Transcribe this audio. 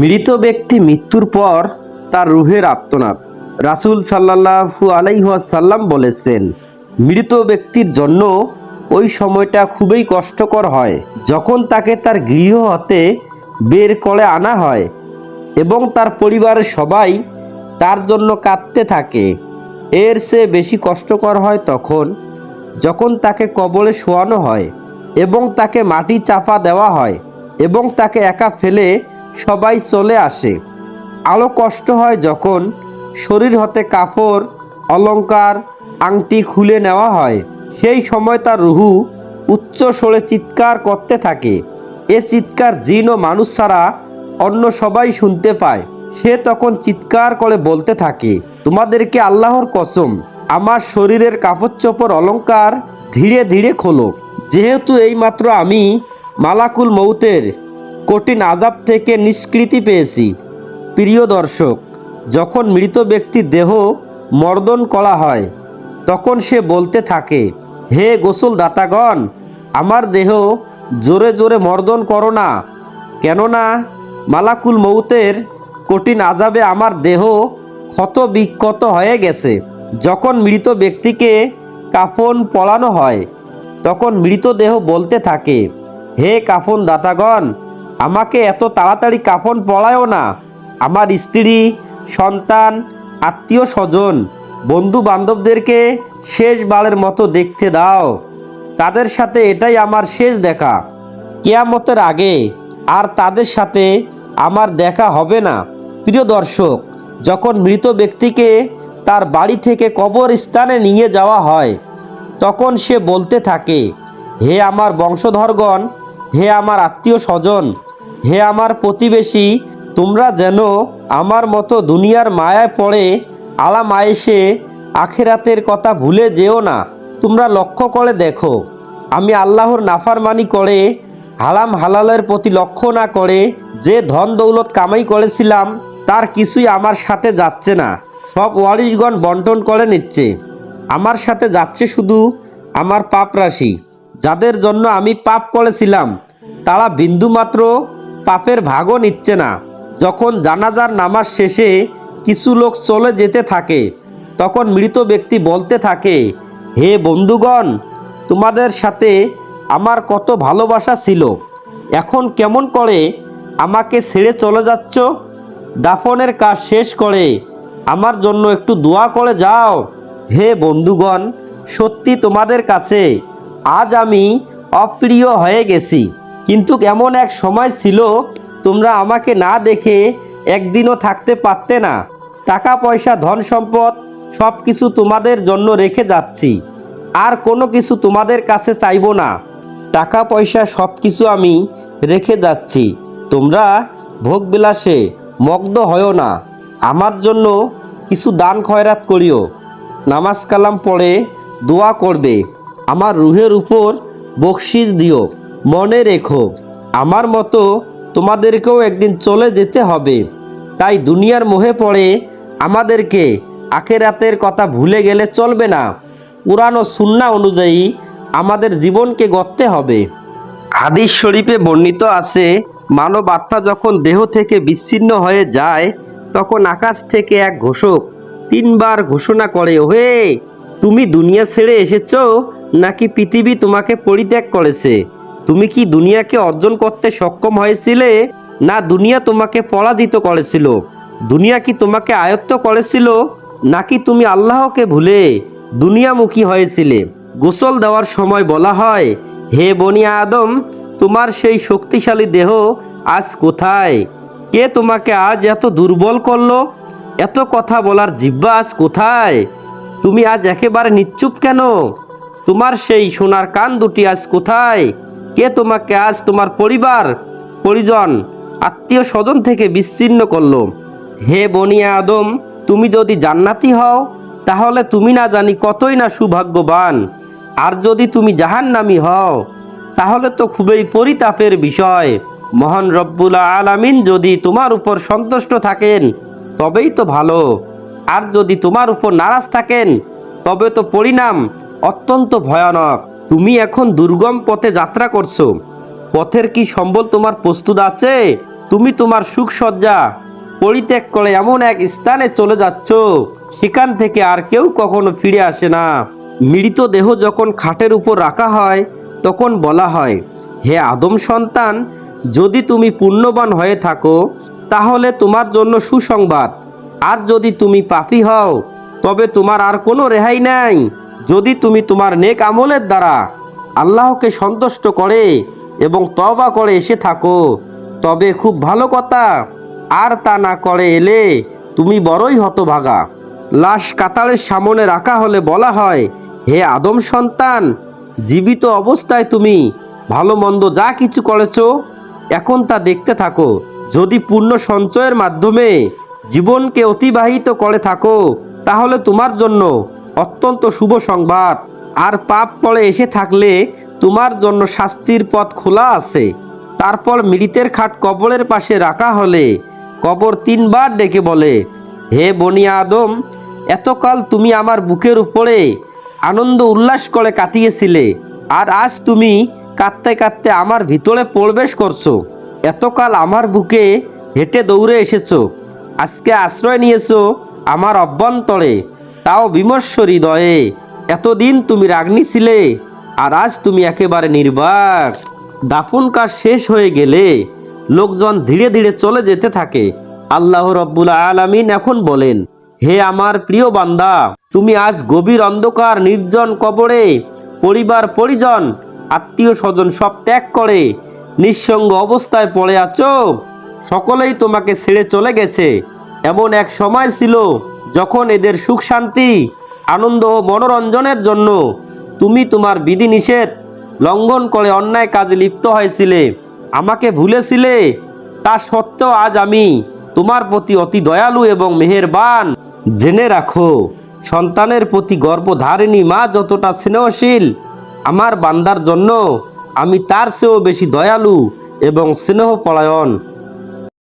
মৃত ব্যক্তি মৃত্যুর পর তার রুহের আত্মনাদ রাসূল সাল্লাল্লাহু আলাইহাসাল্লাম বলেছেন, মৃত ব্যক্তির জন্য ওই সময়টা খুবই কষ্টকর হয়। যখন তাকে তার গৃহ হতে বের করে আনা হয় এবং তার পরিবারের সবাই তার জন্য কাঁদতে থাকে, এর সে বেশি কষ্টকর হয় তখন যখন তাকে কবলে শোয়ানো হয় এবং তাকে মাটি চাপা দেওয়া হয় এবং তাকে একা ফেলে সবাই চলে আসে। আরও কষ্ট হয় যখন শরীর হতে কাপড়, অলংকার, আংটি খুলে নেওয়া হয়। সেই সময় তার রুহু উচ্চ স্বরে চিৎকার করতে থাকে। এ চিৎকার জিন ও মানুষ ছাড়া অন্য সবাই শুনতে পায়। সে তখন চিৎকার করে বলতে থাকে, তোমাদেরকে আল্লাহর কসম, আমার শরীরের কাপড় চোপড় অলংকার ধীরে ধীরে খোলো। যেহেতু এইমাত্র আমি মালাকুল মৌতের কঠিন আজাব থেকে নিষ্কৃতি পেয়েছি। প্রিয় দর্শক, যখন মৃত ব্যক্তির দেহ মর্দন করা হয়, তখন সে বলতে থাকে, হে গোসল দাতাগণ আমার দেহ জোরে জোরে মর্দন করো না। কেননা মালাকুল মৌতের কঠিন আজাবে আমার দেহ ক্ষত বিক্ষত হয়ে গেছে। যখন মৃত ব্যক্তিকে কাফন পলানো হয়, তখন মৃতদেহ বলতে থাকে, হে কাফন দাতাগণ আমাকে এত তাড়াতাড়ি কাফন পড়ায়ও না। আমার স্ত্রী, সন্তান আত্মীয় স্বজন বন্ধু বান্ধবদেরকে শেষবারের মতো দেখতে দাও। তাদের সাথে এটাই আমার শেষ দেখা। কেয়ামতের আগে আর তাদের সাথে আমার দেখা হবে না। প্রিয় দর্শক, যখন মৃত ব্যক্তিকে তার বাড়ি থেকে কবর স্থানে নিয়ে যাওয়া হয়, তখন সে বলতে থাকে, হে আমার বংশধরগণ, হে আমার আত্মীয় স্বজন হে আমার প্রতিবেশী, তোমরা যেন আমার মতো দুনিয়ার মায়ায় পড়ে, আলাম আয়েসে আখেরাতের কথা ভুলে যেও না। তোমরা লক্ষ্য করে দেখো, আমি আল্লাহর নাফারমানি করে, হালাম হালালের প্রতি লক্ষ্য না করে যে ধন দৌলত কামাই করেছিলাম, তার কিছুই আমার সাথে যাচ্ছে না। সব ওয়ারিশগণ বন্টন করে নিচ্ছে। আমার সাথে যাচ্ছে শুধু আমার পাপ রাশি। যাদের জন্য আমি পাপ করেছিলাম, তারা বিন্দুমাত্র পাপের ভাগও নিচ্ছে না। যখন জানাজার নামাজ শেষে কিছু লোক চলে যেতে থাকে, তখন মৃত ব্যক্তি বলতে থাকে, হে বন্ধুগণ, তোমাদের সাথে আমার কত ভালোবাসা ছিল। এখন কেমন করে আমাকে ছেড়ে চলে যাচ্ছ? দাফনের কাজ শেষ করে আমার জন্য একটু দোয়া করে যাও। হে বন্ধুগণ, সত্যি তোমাদের কাছে আজ আমি অপ্রিয় হয়ে গেছি। কিন্তু এমন এক সময় ছিল, তোমরা আমাকে না দেখে একদিনও থাকতে পারতে না। টাকা, পয়সা, ধন সম্পদ সব কিছু তোমাদের জন্য রেখে যাচ্ছি। আর কোনো কিছু তোমাদের কাছে চাইব না। টাকা, পয়সা সব কিছু আমি রেখে যাচ্ছি। তোমরা ভোগবিলাসে মগ্ধ হও না। আমার জন্য কিছু দান খয়রাত করিও। নামাজ কালাম পড়ে দোয়া করবে। আমার রুহের উপর বকশিস দিও। মনে রেখো, আমার মতো তোমাদেরকেও একদিন চলে যেতে হবে। তাই দুনিয়ার মোহে পড়ে আমাদেরকে আখেরাতের কথা ভুলে গেলে চলবে না। কোরআন ও সুন্না অনুযায়ী আমাদের জীবনকে গড়তে হবে। হাদিস শরীফে বর্ণিত আছে, মানব আত্মা যখন দেহ থেকে বিচ্ছিন্ন হয়ে যায়, তখন আকাশ থেকে এক ঘোষক তিনবার ঘোষণা করে, ওহে, তুমি দুনিয়া ছেড়ে এসেছ, নাকি পৃথিবী তোমাকে পরিত্যাগ করেছে? তুমি কি দুনিয়াকে অর্জন করতে সক্ষম হয়েছিলে? না, দুনিয়া তোমাকে পরাজিত করেছিল। দুনিয়া কি তোমাকে আয়ত্ত করেছিল? নাকি তুমি আল্লাহকে ভুলে দুনিয়ামুখী হয়েছিলে? গোসল দেওয়ার সময় বলা হয়, হে বনিয়া আদম, তোমার সেই শক্তিশালী দেহ আজ কোথায়? কে তোমাকে আজ এত দুর্বল করল? এত কথা বলার জিব্বা আজ কোথায়? তুমি আজ একেবারে নিশ্চুপ কেন? তোমার সেই সোনার কান দুটি আজ কোথায়? কে তোমাকে আজ তোমার পরিবার, পরিজন, আত্মীয় স্বজন থেকে বিচ্ছিন্ন করল? হে বনিয়া আদম, তুমি যদি জান্নাতি হও, তাহলে তুমি না জানি কতই না সৌভাগ্যবান। আর যদি তুমি জাহান্নামি হও, তাহলে তো খুবই পরিতাপের বিষয়। মহান রব্বুল আলামিন যদি তোমার উপর সন্তুষ্ট থাকেন, তবেই তো ভালো। আর যদি তোমার উপর নারাজ থাকেন, তবে তো পরিণাম অত্যন্ত ভয়ানক। তুমি এখন দুর্গম পথে যাত্রা করছ। পথের কি সম্বল তোমার প্রস্তুত আছে? তুমি তোমার সুখসজ্জা পরিত্যাগ করে এমন এক স্থানে চলে যাচ্ছ, সেখান থেকে আর কেউ কখনো ফিরে আসে না। মৃত দেহ যখন খাটের উপর রাখা হয়, তখন বলা হয়, হে আদম সন্তান, যদি তুমি পুণ্যবান হয়ে থাকো, তাহলে তোমার জন্য সুসংবাদ। আর যদি তুমি পাপি হও, তবে তোমার আর কোনো রেহাই নাই। যদি তুমি তোমার নেক আমলের দ্বারা আল্লাহকে সন্তুষ্ট করে এবং তবা করে এসে থাকো, তবে খুব ভালো কথা, আর তা না করে এলে তুমি বড়ই হতভাগা। লাশ কাতারের সামনে রাখা হলে বলা হয়, হে আদম সন্তান, জীবিত অবস্থায় তুমি ভালো মন্দ যা কিছু করেছ, এখন তা দেখতে থাকো। যদি পূর্ণ সঞ্চয়ের মাধ্যমে জীবনকে অতিবাহিত করে থাকো, তাহলে তোমার জন্য অত্যন্ত শুভ সংবাদ। আর পাপ পড়ে এসে থাকলে তোমার জন্য শাস্তির পথ খোলা আছে। তারপর মৃতের খাট কবরের পাশে রাখা হলে কবর তিনবার ডেকে বলে, হে বনিয়া আদম, এতকাল তুমি আমার বুকের উপরে আনন্দ উল্লাস করে কাটিয়েছিলে, আর আজ তুমি কাঁদতে কাঁদতে আমার ভিতরে প্রবেশ করছ। এতকাল আমার বুকে হেঁটে দৌড়ে এসেছ। আজকে আশ্রয় নিয়েছো আমার অভ্যন্তরে। তাও বিমর্ষ হৃদয়ে, এতদিন তুমি রাগনি ছিলে, আর আজ তুমি একেবারে নির্বাক। দাফন কাজ শেষ হয়ে গেলে লোকজন ধীরে ধীরে চলে যেতে থাকে। আল্লাহ রব্বুল আলামিন এখন বলেন, হে আমার প্রিয় বান্দা, তুমি আজ গভীর অন্ধকার, নির্জন কবরে পরিবার পরিজন, আত্মীয় স্বজন সব ত্যাগ করে নিঃসঙ্গ অবস্থায় পড়ে আছো। সকলেই তোমাকে ছেড়ে চলে গেছে। এমন এক সময় ছিল যখন এদের সুখ, শান্তি, আনন্দ ও মনোরঞ্জনের জন্য তুমি তোমার বিধিনিষেধ লঙ্ঘন করে অন্যায় কাজে লিপ্ত হয়েছিলে, আমাকে ভুলেছিলে, তা সত্ত্বেও আজ আমি তোমার প্রতি অতি দয়ালু এবং মেহেরবান। জেনে রাখো, সন্তানের প্রতি গর্ভধারিণী মা যতটা স্নেহশীল, আমার বান্দার জন্য আমি তার চেয়েও বেশি দয়ালু এবং স্নেহপরায়ণ।